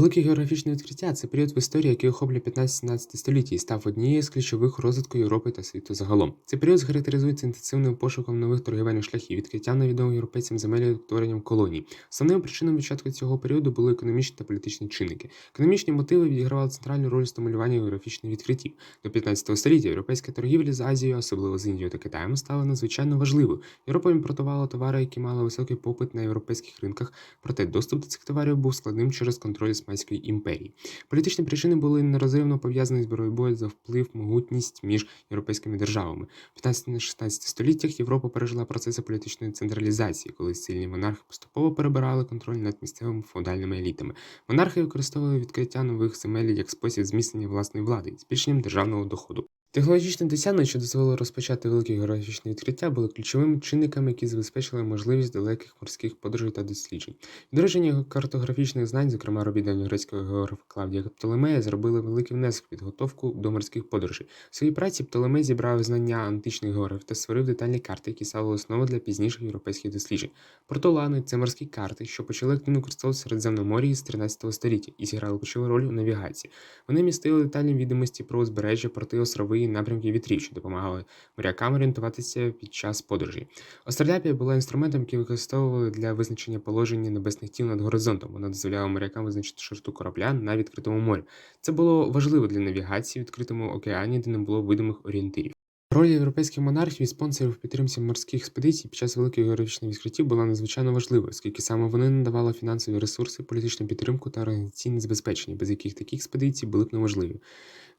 Велике географічне відкриття це період в історії, який охоплює 15-17 століття і став однією з ключових розвитку Європи та світу загалом. Цей період характеризується інтенсивним пошуком нових торгівельних шляхів, відкриттям невідомих європейцям земель і утворенням колоній. Основними причинами початку цього періоду були економічні та політичні чинники. Економічні мотиви відігравали центральну роль у стимулюванні географічних відкриттів. До 15 століття європейська торгівля з Азією, особливо з Індією та Китаєм, стала надзвичайно важливою. Європа імпортувала товари, які мали високий попит на європейських ринках, проте доступ до цих товарів був складним через контроль Османської імперії. Політичні причини були нерозривно пов'язані з боротьбою за вплив, могутність між європейськими державами. В 15-16 століттях Європа пережила процеси політичної централізації, коли сильні монархи поступово перебирали контроль над місцевими феодальними елітами. Монархи використовували відкриття нових земель як спосіб зміцнення власної влади збільшенням державного доходу. Технологічні досягнення, що дозволили розпочати великі географічні відкриття, були ключовими чинниками, які забезпечили можливість далеких морських подорожей та досліджень. Відродження картографічних знань, зокрема робіт давньогрецького географа Клавдія Птолемея, зробили великий внесок в підготовку до морських подорожей. В своїй праці Птолемей зібрав знання античних географів та створив детальні карти, які стали основою для пізніших європейських досліджень. Портолани це морські карти, що почали активно використовуватися в Середземномор'ї з 13 століття і зіграли ключову роль у навігації. Вони містили детальні відомості про узбережжя, порти, острови і напрямки вітрів, що допомагали морякам орієнтуватися під час подорожей. Астролябія була інструментом, який використовували для визначення положення небесних тіл над горизонтом. Вона дозволяла морякам визначити широту корабля на відкритому морі. Це було важливо для навігації в відкритому океані, де не було видимих орієнтирів. Роль європейських монархів і спонсорів в підтримці морських експедицій під час великих географічних відкриттів була надзвичайно важливою, оскільки саме вони надавали фінансові ресурси, політичну підтримку та організаційне забезпечення, без яких такі експедиції були б неможливі.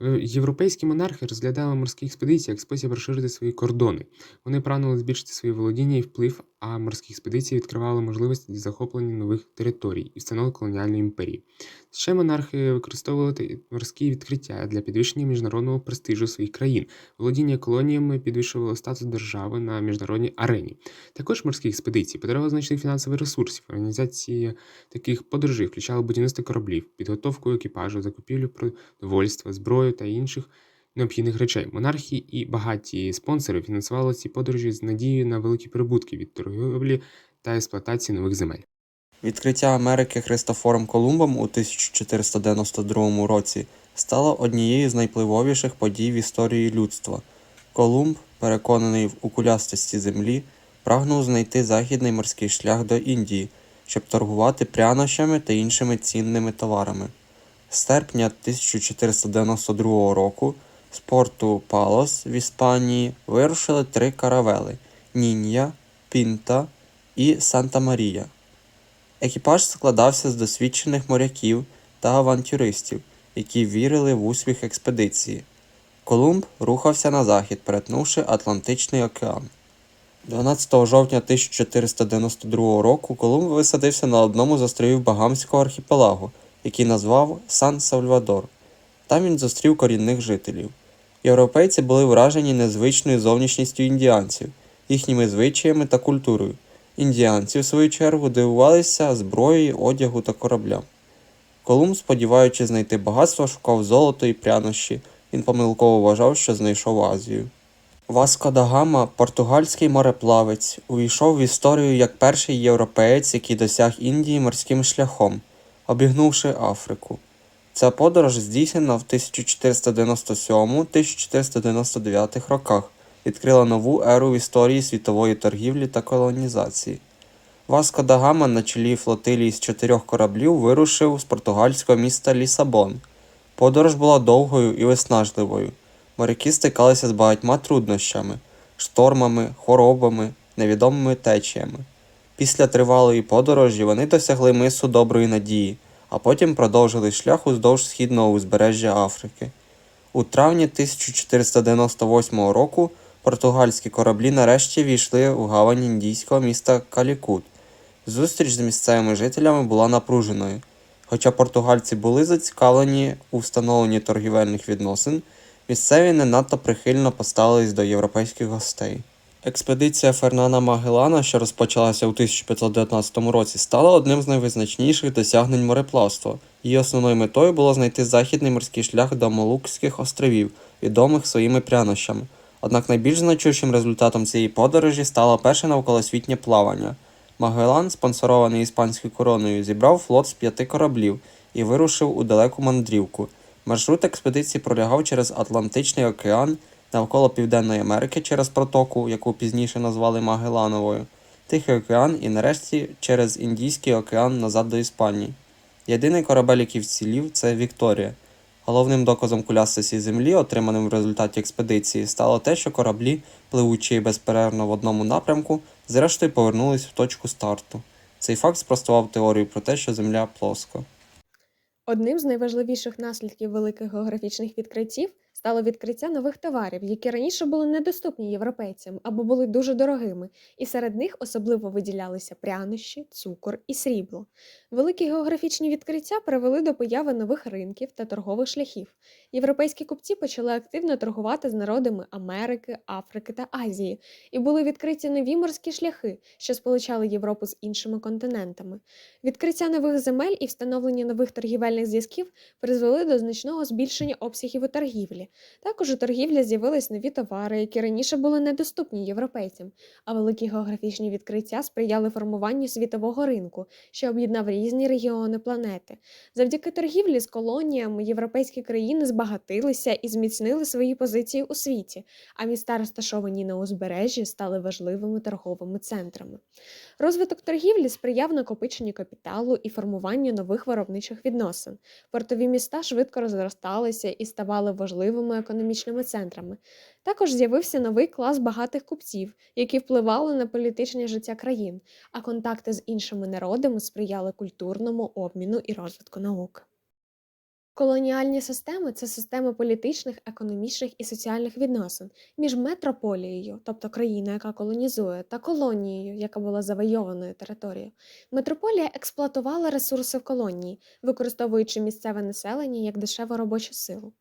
Е, Європейські монархи розглядали морські експедиції як спосіб розширити свої кордони. Вони прагнули збільшити свої володіння і вплив, а морські експедиції відкривали можливості для захоплення нових територій і встановлення колоніальної імперії. Ще монархи використовували морські відкриття для підвищення міжнародного престижу своїх країн. Володіння колоніями підвищувало статус держави на міжнародній арені. Також морські експедиції подарували значних фінансових ресурсів. Організація таких подорожей включала будівництво кораблів, підготовку екіпажу, закупівлю продовольства, зброю та інших необхідних речей. Монархи і багаті спонсори фінансували ці подорожі з надією на великі прибутки від торгівлі та експлуатації нових земель. Відкриття Америки Христофором Колумбом у 1492 році стало однією з найпливовіших подій в історії людства. Колумб, переконаний в укулястості землі, прагнув знайти західний морський шлях до Індії, щоб торгувати прянощами та іншими цінними товарами. З серпня 1492 року з порту Палос в Іспанії вирушили три каравели Нінья, Пінта і Санта Марія. Екіпаж складався з досвідчених моряків та авантюристів, які вірили в успіх експедиції. Колумб рухався на захід, перетнувши Атлантичний океан. 12 жовтня 1492 року Колумб висадився на одному з островів Багамського архіпелагу, який назвав Сан-Сальвадор. Там він зустрів корінних жителів. Європейці були вражені незвичною зовнішністю індіанців, їхніми звичаями та культурою. Індіанці, в свою чергу, дивувалися зброї, одягу та кораблям. Колумб, сподіваючись знайти багатство, шукав золото і прянощі. Він помилково вважав, що знайшов Азію. Васко да Гама, португальський мореплавець, увійшов в історію як перший європеєць, який досяг Індії морським шляхом, обігнувши Африку. Ця подорож здійснена в 1497-1499 роках, відкрила нову еру в історії світової торгівлі та колонізації. Васко да на чолі флотилії з чотирьох кораблів вирушив з португальського міста Лісабон. Подорож була довгою і виснажливою. Моряки стикалися з багатьма труднощами, штормами, хворобами, невідомими течіями. Після тривалої подорожі вони досягли мису Доброї Надії, а потім продовжили шлях уздовж східного узбережжя Африки. У травні 1498 року португальські кораблі нарешті війшли у гавань індійського міста Калікут. Зустріч з місцевими жителями була напруженою. Хоча португальці були зацікавлені у встановленні торгівельних відносин, місцеві не надто прихильно поставились до європейських гостей. Експедиція Фернана Магеллана, що розпочалася у 1519 році, стала одним з найвизначніших досягнень мореплавства. Її основною метою було знайти західний морський шлях до Молукських островів, відомих своїми прянощами. Однак найбільш значущим результатом цієї подорожі стало перше навколосвітнє плавання. Магеллан, спонсорований іспанською короною, зібрав флот з п'яти кораблів, і вирушив у далеку мандрівку. Маршрут експедиції пролягав через Атлантичний океан навколо Південної Америки через протоку, яку пізніше назвали Магеллановою, Тихий океан і нарешті через Індійський океан назад до Іспанії. Єдиний корабель, який вцілів, це Вікторія. Головним доказом кулястості землі, отриманим в результаті експедиції, стало те, що кораблі, пливучи безперервно в одному напрямку, зрештою повернулись в точку старту. Цей факт спростував теорію про те, що Земля плоска. Одним з найважливіших наслідків великих географічних відкриттів стало відкриття нових товарів, які раніше були недоступні європейцям або були дуже дорогими, і серед них особливо виділялися прянощі, цукор і срібло. Великі географічні відкриття привели до появи нових ринків та торгових шляхів. Європейські купці почали активно торгувати з народами Америки, Африки та Азії, і були відкриті нові морські шляхи, що сполучали Європу з іншими континентами. Відкриття нових земель і встановлення нових торгівельних зв'язків призвели до значного збільшення обсягів у торгівлі. Також у торгівлі з'явились нові товари, які раніше були недоступні європейцям, а великі географічні відкриття сприяли формуванню світового ринку, що об'єднав різні регіони планети. Завдяки торгівлі з колоніями європейські країни збагатилися і зміцнили свої позиції у світі, а міста, розташовані на узбережжі, стали важливими торговими центрами. Розвиток торгівлі сприяв накопиченню капіталу і формуванню нових виробничих відносин. Портові міста швидко розросталися і ставали важливими економічними центрами. Також з'явився новий клас багатих купців, які впливали на політичне життя країн, а контакти з іншими народами сприяли культурному обміну і розвитку наук. Колоніальні системи це системи політичних, економічних і соціальних відносин між метрополією, тобто країною, яка колонізує, та колонією, яка була завойованою територією. Метрополія експлуатувала ресурси в колонії, використовуючи місцеве населення як дешеву робочу силу.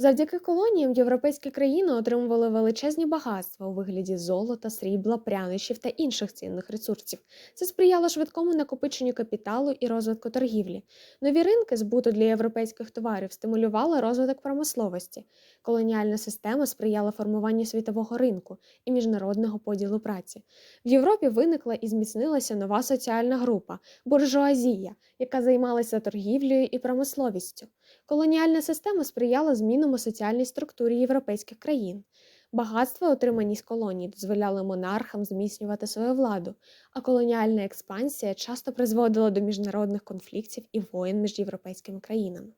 Завдяки колоніям європейські країни отримували величезні багатства у вигляді золота, срібла, прянощів та інших цінних ресурсів. Це сприяло швидкому накопиченню капіталу і розвитку торгівлі. Нові ринки збуту для європейських товарів стимулювали розвиток промисловості. Колоніальна система сприяла формуванню світового ринку і міжнародного поділу праці. В Європі виникла і зміцнилася нова соціальна група буржуазія, яка займалася торгівлею і промисловістю. Колоніальна система сприяла змінам у соціальній структурі європейських країн. Багатства, отримані з колоній, дозволяли монархам зміцнювати свою владу, а колоніальна експансія часто призводила до міжнародних конфліктів і воєн між європейськими країнами.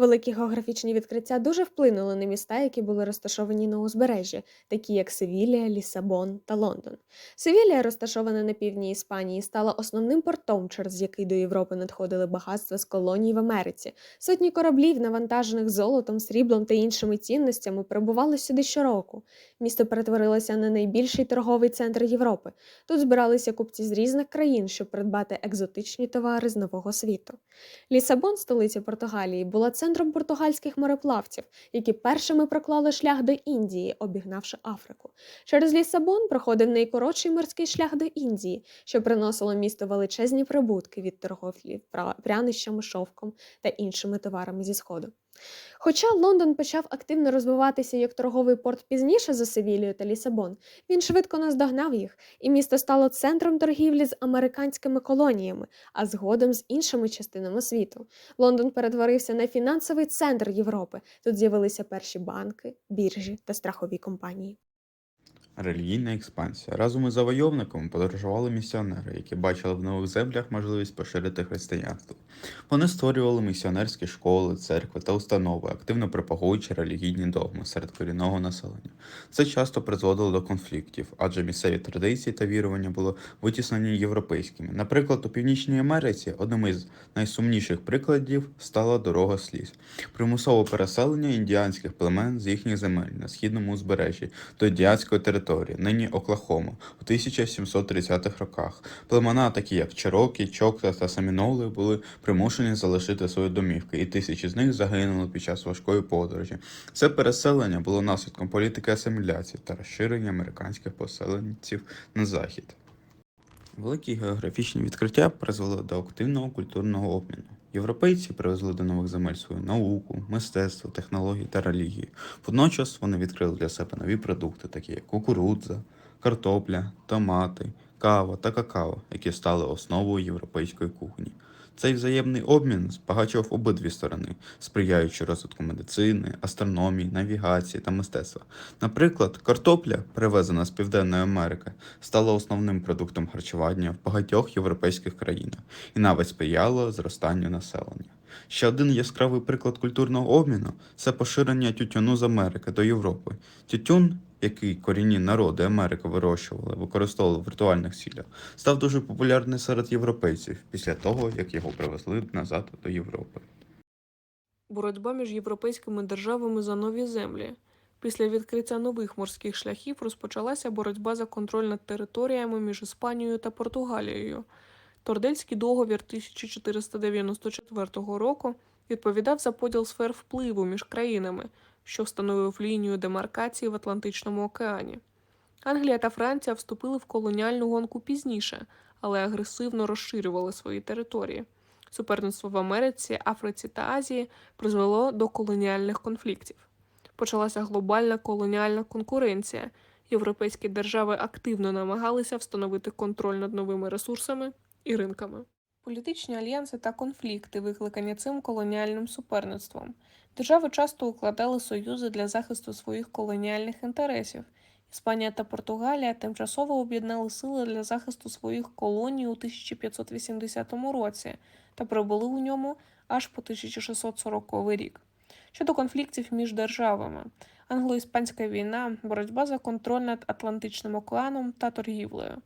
Великі географічні відкриття дуже вплинули на міста, які були розташовані на узбережжі, такі як Севілія, Лісабон та Лондон. Севілія, розташована на півдні Іспанії, стала основним портом, через який до Європи надходили багатства з колоній в Америці. Сотні кораблів, навантажених золотом, сріблом та іншими цінностями, прибували сюди щороку. Місто перетворилося на найбільший торговий центр Європи. Тут збиралися купці з різних країн, щоб придбати екзотичні товари з нового світу. Лісабон, столиця Португалії, була центром португальських мореплавців, які першими проклали шлях до Індії, обігнавши Африку. Через Лісабон проходив найкоротший морський шлях до Індії, що приносило місту величезні прибутки від торговлі прянощами, шовком та іншими товарами зі сходу. Хоча Лондон почав активно розвиватися як торговий порт пізніше за Севілію та Лісабон, він швидко наздогнав їх, і місто стало центром торгівлі з американськими колоніями, а згодом з іншими частинами світу. Лондон перетворився на фінансовий центр Європи. Тут з'явилися перші банки, біржі та страхові компанії. Релігійна експансія. Разом із завойовниками подорожували місіонери, які бачили в нових землях можливість поширити християнство. Вони створювали місіонерські школи, церкви та установи, активно пропагуючи релігійні догми серед корінного населення. Це часто призводило до конфліктів, адже місцеві традиції та вірування були витіснені європейськими. Наприклад, у Північній Америці одним із найсумніших прикладів стала дорога сліз, примусове переселення індіанських племен з їхніх земель на східному узбережжі до індіанської території, нині Оклахома, у 1730-х роках. Племена, такі як Черокі, Чокта та Саміноли, були примушені залишити свої домівки, і тисячі з них загинули під час важкої подорожі. Це переселення було наслідком політики асиміляції та розширення американських поселенців на захід. Великі географічні відкриття призвели до активного культурного обміну. Європейці привезли до нових земель свою науку, мистецтво, технології та релігію. Водночас вони відкрили для себе нові продукти, такі як кукурудза, картопля, томати, кава та какао, які стали основою європейської кухні. Цей взаємний обмін збагачував обидві сторони, сприяючи розвитку медицини, астрономії, навігації та мистецтва. Наприклад, картопля, привезена з Південної Америки, стала основним продуктом харчування в багатьох європейських країнах і навіть сприяла зростанню населення. Ще один яскравий приклад культурного обміну це поширення тютюну з Америки до Європи. Тютюн, який корінні народи Америки вирощували, використовували в ритуальних цілях, став дуже популярний серед європейців після того, як його привезли назад до Європи. боротьба між європейськими державами за нові землі. Після відкриття нових морських шляхів розпочалася боротьба за контроль над територіями між Іспанією та Португалією. Тордельський договір 1494 року відповідав за поділ сфер впливу між країнами, що встановив лінію демаркації в Атлантичному океані. Англія та Франція вступили в колоніальну гонку пізніше, але агресивно розширювали свої території. Суперництво в Америці, Африці та Азії призвело до колоніальних конфліктів. Почалася глобальна колоніальна конкуренція. Європейські держави активно намагалися встановити контроль над новими ресурсами і ринками. Політичні альянси та конфлікти, викликані цим колоніальним суперництвом. Держави часто укладали союзи для захисту своїх колоніальних інтересів. Іспанія та Португалія тимчасово об'єднали сили для захисту своїх колоній у 1580 році та прибули у ньому аж по 1640 рік. Щодо конфліктів між державами, англо-іспанська війна, боротьба за контроль над Атлантичним океаном та торгівлею,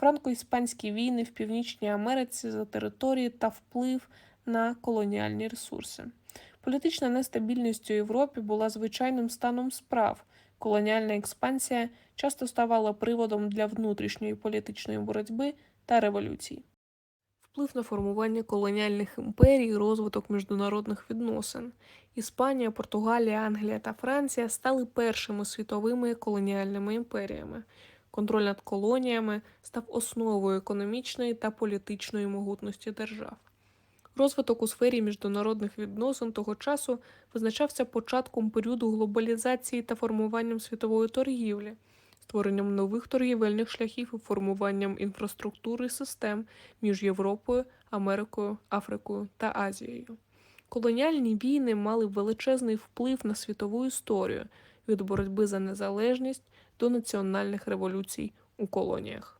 франко-іспанські війни в Північній Америці за території та вплив на колоніальні ресурси. Політична нестабільність у Європі була звичайним станом справ. Колоніальна експансія часто ставала приводом для внутрішньої політичної боротьби та революцій. Вплив на формування колоніальних імперій, розвиток міжнародних відносин. Іспанія, Португалія, Англія та Франція стали першими світовими колоніальними імперіями. Контроль над колоніями став основою економічної та політичної могутності держав. Розвиток у сфері міжнародних відносин того часу визначався початком періоду глобалізації та формуванням світової торгівлі, створенням нових торгівельних шляхів і формуванням інфраструктури і систем між Європою, Америкою, Африкою та Азією. Колоніальні війни мали величезний вплив на світову історію від боротьби за незалежність до національних революцій у колоніях.